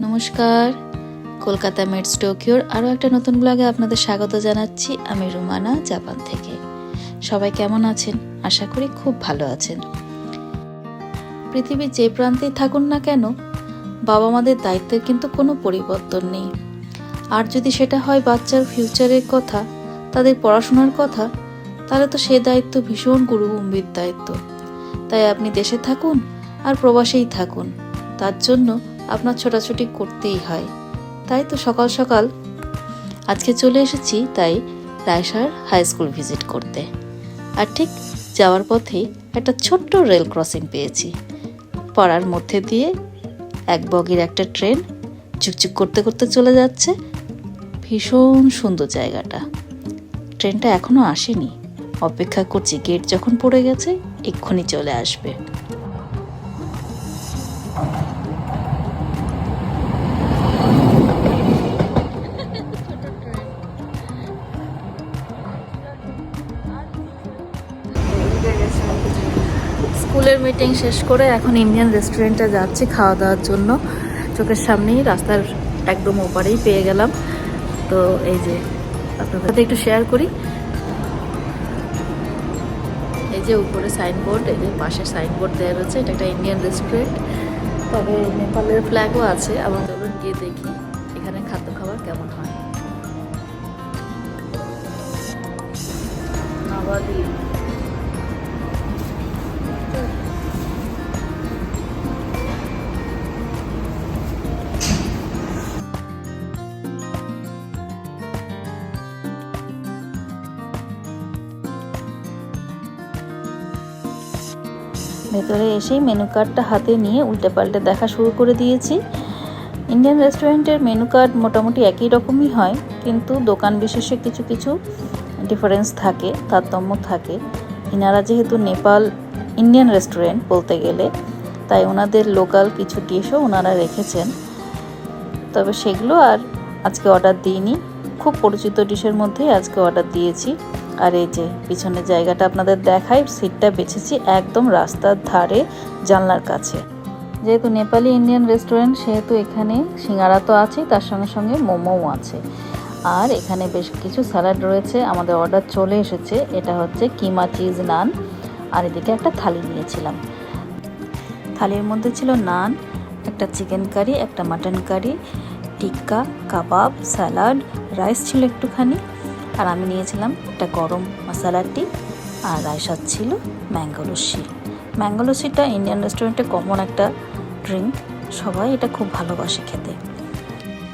নমস্কার। কলকাতা মেটস টোকিওর আরও একটা নতুন ব্লগে আপনাদের স্বাগত জানাচ্ছি আমি রুমানা জাপান থেকে। সবাই কেমন আছেন? আশা করি খুব ভালো আছেন। পৃথিবীর যে প্রান্তেই থাকুন না কেন, বাবা মাদের দায়িত্বের কিন্তু কোনো পরিবর্তন নেই। আর যদি সেটা হয় বাচ্চার ফিউচারের কথা, তাদের পড়াশোনার কথা, তাহলে তো সে দায়িত্ব ভীষণ গুরুগম্ভীর দায়িত্ব। তাই আপনি দেশে থাকুন আর প্রবাসেই থাকুন। তার জন্য আপনার ছোটাছুটি করতেই হয়। তাই তো সকাল সকাল আজকে চলে এসেছি, তাই রায়সার হাই স্কুল ভিজিট করতে। আর ঠিক যাওয়ার পথে একটা ছোট্ট রেল ক্রসিং পেয়েছি। পাড়ার মধ্যে দিয়ে এক বগির একটা ট্রেন চুকচুক করতে করতে চলে যাচ্ছে। ভীষণ সুন্দর জায়গাটা। ট্রেনটা এখনও আসেনি। অপেক্ষা করছি গেট যখন পড়ে গেছে, এক্ষুনি চলে আসবে। স্কুলের মিটিং শেষ করে এখন ইন্ডিয়ান রেস্টুরেন্টে যাচ্ছি খাওয়া দাওয়ার জন্য। চোখের সামনেই রাস্তার একদম ওপারেই পেয়ে গেলাম। তো এই যে আপনাদের সাথে একটু শেয়ার করি। এই যে উপরে সাইনবোর্ড এই যে পাশে সাইনবোর্ড দেওয়া রয়েছে, এটা একটা ইন্ডিয়ান রেস্টুরেন্ট তবে নেপালের ফ্ল্যাগও আছে। এবং চলুন গিয়ে দেখি এখানে খাদ্য খাবার কেমন হয়। নবালি ভেতরে এসেই মেনু কার্ডটা হাতে নিয়ে উল্টে পাল্টে দেখা শুরু করে দিয়েছি। ইন্ডিয়ান রেস্টুরেন্টের মেনু কার্ড মোটামুটি একই রকমই হয়, কিন্তু দোকান বিশেষে কিছু কিছু ডিফারেন্স থাকে, তারতম্য থাকে। ইনারা যেহেতু নেপাল ইন্ডিয়ান রেস্টুরেন্ট বলতে গেলে, তাই ওনাদের লোকাল কিছু ডিশও ওনারা রেখেছেন। তবে সেগুলো আর আজকে অর্ডার দিইনি। খুব পরিচিত ডিশের মধ্যেই আজকে অর্ডার দিয়েছি। আর এই যে পিছনের জায়গাটা আপনাদের দেখাই, সিটটা বেছেছি একদম রাস্তার ধারে জানলার কাছে। যেহেতু নেপালি ইন্ডিয়ান রেস্টুরেন্ট, সেহেতু এখানে সিঙ্গারা তো আছে তার সঙ্গে সঙ্গে মোমোও আছে। আর এখানে বেশ কিছু স্যালাড রয়েছে, আমাদের অর্ডার চলে এসেছে, এটা হচ্ছে কিমা চিজ নান। আর এদিকে একটা থালি নিয়েছিলাম। থালির মধ্যে ছিল নান, একটা চিকেন কারি, একটা mutton curry, tikka, kebab, salad, rice ছিল একটুখানি। আর আমি নিয়েছিলাম একটা গরম মশালা টি আর রায়সাদ ছিল ম্যাঙ্গো লস্যি। ম্যাঙ্গো লস্যিটা ইন্ডিয়ান রেস্টুরেন্টে কমন একটা ড্রিঙ্ক সবাই এটা খুব ভালোবাসে খেতে।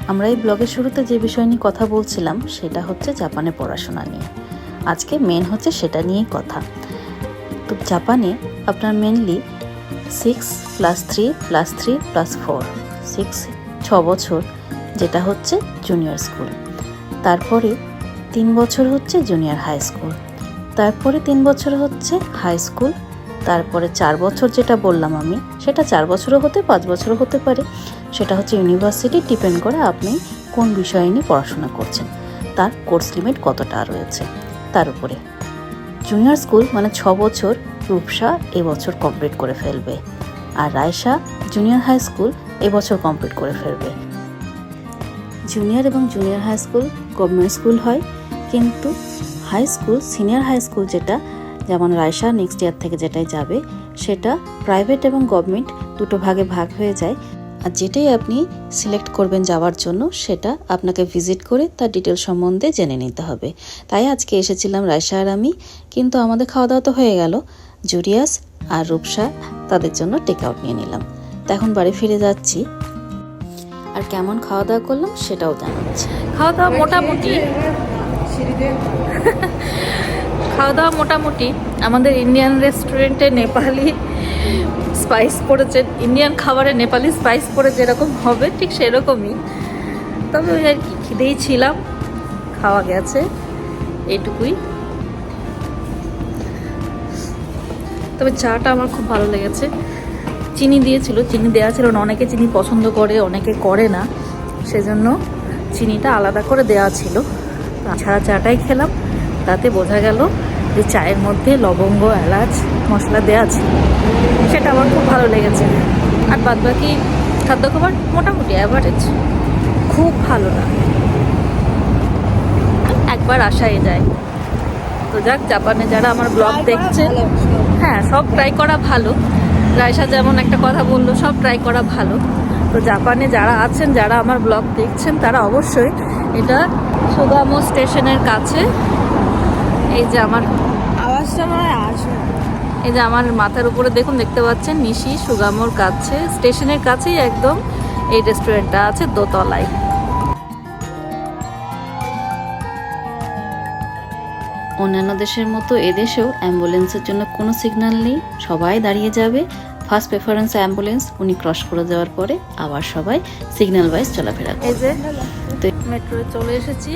আমরা এই ব্লগের শুরুতে যে বিষয় নিয়ে কথা বলছিলাম, সেটা হচ্ছে জাপানে পড়াশোনা নিয়ে। আজকে মেন হচ্ছে সেটা নিয়েই কথা। তো জাপানে আপনার mainly six plus three plus three plus four six ছ বছর, যেটা হচ্ছে জুনিয়র স্কুল তারপরে তিন বছর হচ্ছে জুনিয়র হাই স্কুল। তারপরে তিন বছর হচ্ছে হাই স্কুল। তারপরে চার বছর যেটা বললাম আমি, সেটা চার বছরও হতে, পাঁচ বছরও হতে পারে। সেটা হচ্ছে ইউনিভার্সিটি, ডিপেন্ড করে আপনি কোন বিষয় নিয়ে পড়াশোনা করছেন। তার কোর্স লিমিট কতটা রয়েছে, তার উপরে। জুনিয়র স্কুল মানে ছ বছর রূপসা এবছর কমপ্লিট করে ফেলবে। আর রায়সা জুনিয়র হাই স্কুল এবছর কমপ্লিট করে ফেলবে। জুনিয়র এবং junior high school government school হয় কিন্তু high school senior high school যেটা, যেমন রায়সা নেক্সট ইয়ার থেকে যেটাই যাবে, সেটা প্রাইভেট এবং গভর্নমেন্ট দুটো ভাগে ভাগ হয়ে যায়। আর যেটাই আপনি সিলেক্ট করবেন যাওয়ার জন্য, সেটা আপনাকে ভিজিট করে তার ডিটেল সম্বন্ধে জেনে নিতে হবে। তাই আজকে এসেছিলাম রায়সা আর আমি, কিন্তু আমাদের খাওয়া দাওয়া তো হয়ে গেল। জুরিয়াস আর রূপসা তাদের জন্য টেক আউট নিয়ে নিলাম। তো এখন বাড়ি ফিরে যাচ্ছি। আর কেমন খাওয়া দাওয়া করলাম সেটাও জানাচ্ছি। খাওয়া দাওয়া মোটামুটি। খাওয়া দাওয়া মোটামুটি। আমাদের ইন্ডিয়ান রেস্টুরেন্টে নেপালি স্পাইস পড়েছে। ইন্ডিয়ান খাবারে নেপালি স্পাইস পড়ে যেরকম হবে, ঠিক সেরকমই। তবে ওই আর কি, খিদেই ছিলাম। খাওয়া গেছে, এইটুকুই। তবে চাটা আমার খুব ভালো লেগেছে। চিনি দিয়েছিল, চিনি দেওয়া ছিল না। অনেকে চিনি পছন্দ করে, অনেকে করে না। সেজন্য চিনিটা আলাদা করে দেওয়া ছিল। ছাড়া চাটাই খেলাম। তাতে বোঝা গেল যে চায়ের মধ্যে লবঙ্গ এলাচ মশলা দেওয়া আছে। সেটা আমার খুব ভালো লেগেছে। আর বাদ বাকি খাদ্য খাবার মোটামুটি অ্যাভারেজ খুব ভালো না। একবার আসাই যায়। তো যাক জাপানে যারা আমার ব্লগ দেখছে হ্যাঁ সব ট্রাই করা ভালো। রায়সা যেমন একটা কথা বলল সব ট্রাই করা ভালো। তো জাপানে যারা আছেন যারা আমার ব্লগ দেখছেন তারা অবশ্যই এটা সুগামো স্টেশনের কাছে। এই যে আমার আওয়াজটা মানে আসবে। এই যে আমার মাথার উপরে দেখুন দেখতে পাচ্ছেন? নিশি সুগামোর কাছে স্টেশনের কাছেই একদম এই রেস্টুরেন্টটা আছে দোতলায়। অন্যান্য দেশের মতো এদেশেও অ্যাম্বুলেন্সের জন্য কোনো সিগন্যাল নেই সবাই দাঁড়িয়ে যাবে। ফার্স্ট প্রেফারেন্স অ্যাম্বুলেন্স উনি ক্রস করে যাওয়ার পরে আবার সবাই সিগন্যাল ওয়াইজ চলাফেরা যে মেট্রোয়ে চলে এসেছি।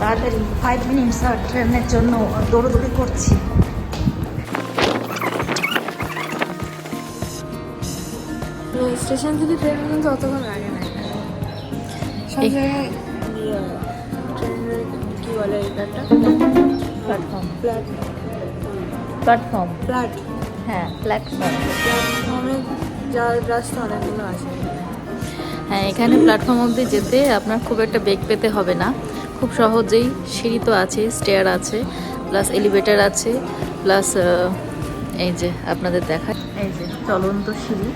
তাড়াতাড়ি ফাইভ মিনিটস আর ট্রেনের জন্য দৌড়দৌড়ি করছি। স্টেশন থেকে ট্রেন কিন্তু অতক্ষণ লাগে না। ইয়ে, কি বলে এটা প্ল্যাটফর্ম প্ল্যাট প্ল্যাটফর্ম প্ল্যাট হ্যাঁ প্ল্যাটফর্ম প্ল্যাটফর্মে যাওয়ার রাস্তা অনেকগুলো আছে। হ্যাঁ এখানে প্ল্যাটফর্ম অবধি যেতে আপনার খুব একটা বেগ পেতে হবে না। খুব সহজেই সিঁড়ি তো আছে স্টেয়ার আছে প্লাস এলিভেটর আছে প্লাস এই যে আপনাদের দেখা এই যে চলন্ত সিঁড়ি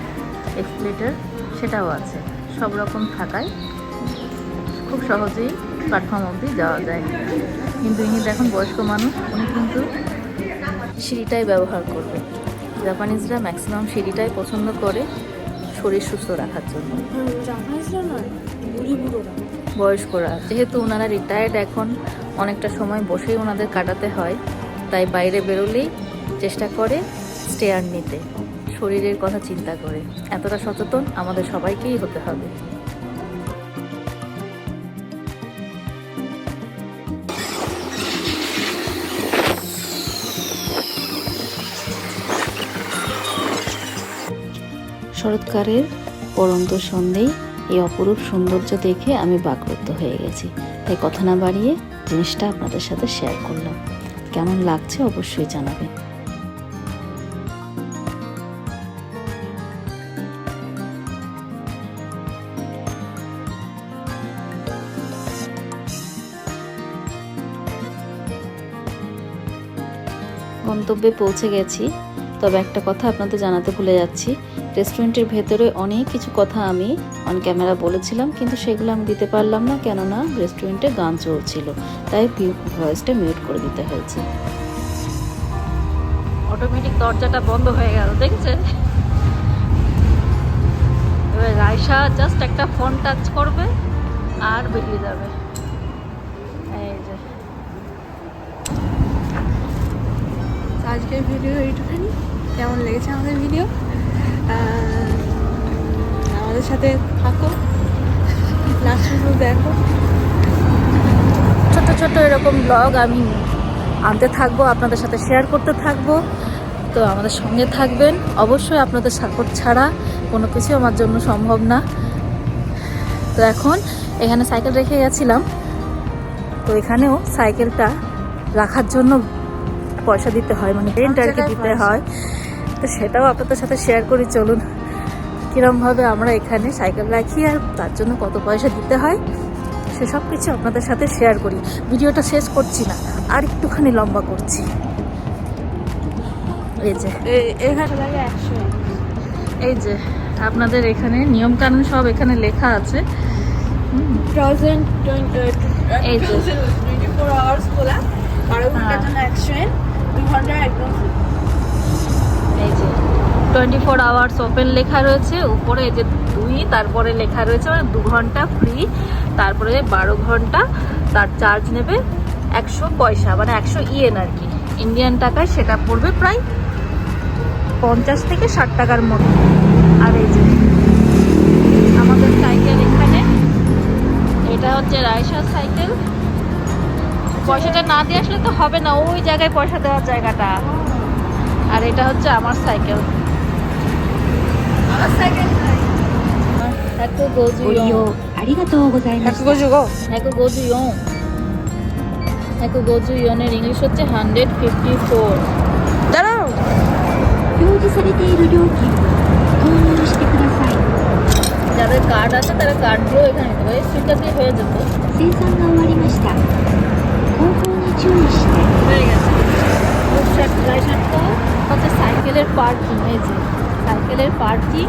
এক্সপ্লেটার সেটাও আছে। সব রকম থাকায় খুব সহজেই প্ল্যাটফর্ম অবধি যাওয়া যায়। কিন্তু ইনি দেখুন বয়স্ক মানুষ উনি কিন্তু সিঁড়িটাই ব্যবহার করবে। জাপানিজরা ম্যাক্সিমাম সিঁড়িটাই পছন্দ করে শরীর সুস্থ রাখার জন্য। বয়স্করা। যেহেতু ওনারা রিটায়ার্ড এখন অনেকটা সময় বসেই ওনাদের কাটাতে হয় তাই বাইরে বেরোলেই চেষ্টা করে স্টেয়ার নিতে। শরীরের কথা চিন্তা করে। এতটা সচেতন আমাদের সবাইকেই হতে হবে। শরৎকালের পরন্ত সন্ধেই এই অপরূপ সৌন্দর্য দেখে আমি বাকরুদ্ধ হয়ে গেছি। তাই কথা না বাড়িয়ে জিনিসটা আপনাদের সাথে শেয়ার করলাম। কেমন লাগছে অবশ্যই জানাবেন। গন্তব্যে পৌঁছে গেছি। তবে একটা কথা আপনাদের জানাতে ভুলে যাচ্ছি। রেস্টুরেন্টের ভেতরে অনেক কিছু কথা আমি অন ক্যামেরা বলেছিলাম কিন্তু সেগুলো আমি দিতে পারলাম না কেননা রেস্টুরেন্টে গান চলছিল তাই ভয়েসটা মিউট করে দিতে হয়েছে। অটোমেটিক দরজাটা বন্ধ হয়ে গেল দেখছেন? এবার রায়সা জাস্ট একটা ফোন টাচ করবে আর বেরিয়ে যাবে। এই যে। আজকের ভিডিও এইটুখানি। কেমন লেগেছে আমাদের ভিডিও আমাদের সাথে থাকো। লাস্ট দেখো। ছোট ছোট এরকম ব্লগ আমি আনতে থাকব আপনাদের সাথে শেয়ার করতে থাকব। তো আমাদের সঙ্গে থাকবেন। অবশ্যই আপনাদের সাপোর্ট ছাড়া কোনো কিছু আমার জন্য সম্ভব না। তো এখন এখানে সাইকেল রেখে গেছিলাম। তো এখানেও সাইকেলটা রাখার জন্য পয়সা দিতে হয় মানে রেন্ট আর কি দিতে হয়। তো সেটাও আপনাদের সাথে শেয়ার করি চলুন। কীরমভাবে আমরা এখানে সাইকেল রাখি আর তার জন্য কত পয়সা দিতে হয় সেসব কিছু আপনাদের সাথে শেয়ার করি। ভিডিওটা শেষ করছি না আর একটুখানি লম্বা করছি। এই যে। এখানে লাগে একশো। এই যে আপনাদের এখানে নিয়ম কানুন সব এখানে লেখা আছে। এই যে। বারো ঘণ্টার হ্যাঁ। জন্য একশো ঘণ্টা একদম টোয়েন্টি ফোর আওয়ার্স ওপেন লেখা রয়েছে, উপরে যে দুই, তারপরে লেখা রয়েছে মানে দু ঘণ্টা ফ্রি তারপরে বারো ঘণ্টা তার চার্জ নেবে একশো পয়সা মানে একশো ইয়েন আর কি। ইন্ডিয়ান টাকায় সেটা পড়বে প্রায় পঞ্চাশ থেকে ষাট টাকার মতো। আর এই যে আমাদের সাইকেল এখানে, এটা হচ্ছে রায়সার সাইকেল পয়সাটা না দিয়ে আসলে তো হবে না, ওই জায়গায় পয়সা দেওয়ার জায়গাটা। আর এটা হচ্ছে আমার সাইকেল। 154ご利用ありがとうございました。 একশো গোজু গো 154 দেখো গোজু ইয়নের ইংলিশ হচ্ছে হান্ড্রেড ফিফটি ফোর দাঁড়াও 表示されている料金を購入してください যাদের কার্ড আছে তারা কার্ড দিয়েও এখানে নিতে পারে সুইটা দিয়ে হয়ে যেত 生産が終わりました後方に注意して হয়ে গেছে হচ্ছে সাইকেলের পার্কিং এই যে সাইকেলের পার্কিং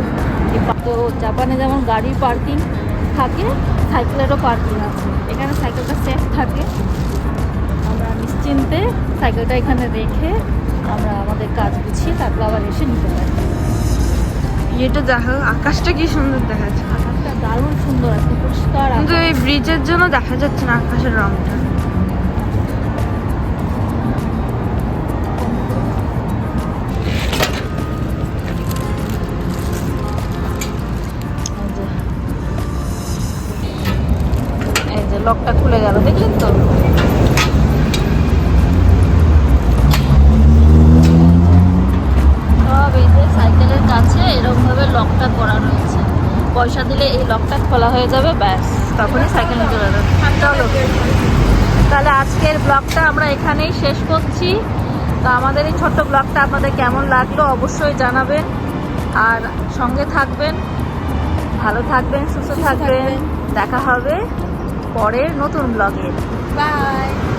তো জাপানে যেমন গাড়ির পার্কিং থাকে সাইকেলেরও পার্কিং আছে। এখানে সাইকেলটা সেফ থাকে। আমরা নিশ্চিন্তে সাইকেলটা এখানে রেখে আমরা আমাদের কাজ গুছিয়ে তারপর আবার এসে নিতে পারি। এটা দেখো আকাশটা কি সুন্দর দেখা যাচ্ছে আকাশটা দারুণ সুন্দর আছে পরিষ্কার কিন্তু এই ব্রিজের জন্য দেখা যাচ্ছে না আকাশের রংটা। লকটা খুলে গেল দেখলেন তো? সব এই যে সাইকেলের কাছে এরকম ভাবে লকটা করা রয়েছে। পয়সা দিলে এই লকটা খোলা হয়ে যাবে ব্যাস তখনই সাইকেল নিতে পারবে চলো তাহলে আজকের ব্লগটা আমরা এখানেই শেষ করছি। তো আমাদের এই ছোট্ট ব্লগটা আপনাদের কেমন লাগল অবশ্যই জানাবেন। আর সঙ্গে থাকবেন ভালো থাকবেন সুস্থ থাকবেন। দেখা হবে। পরের নতুন ব্লগে বাই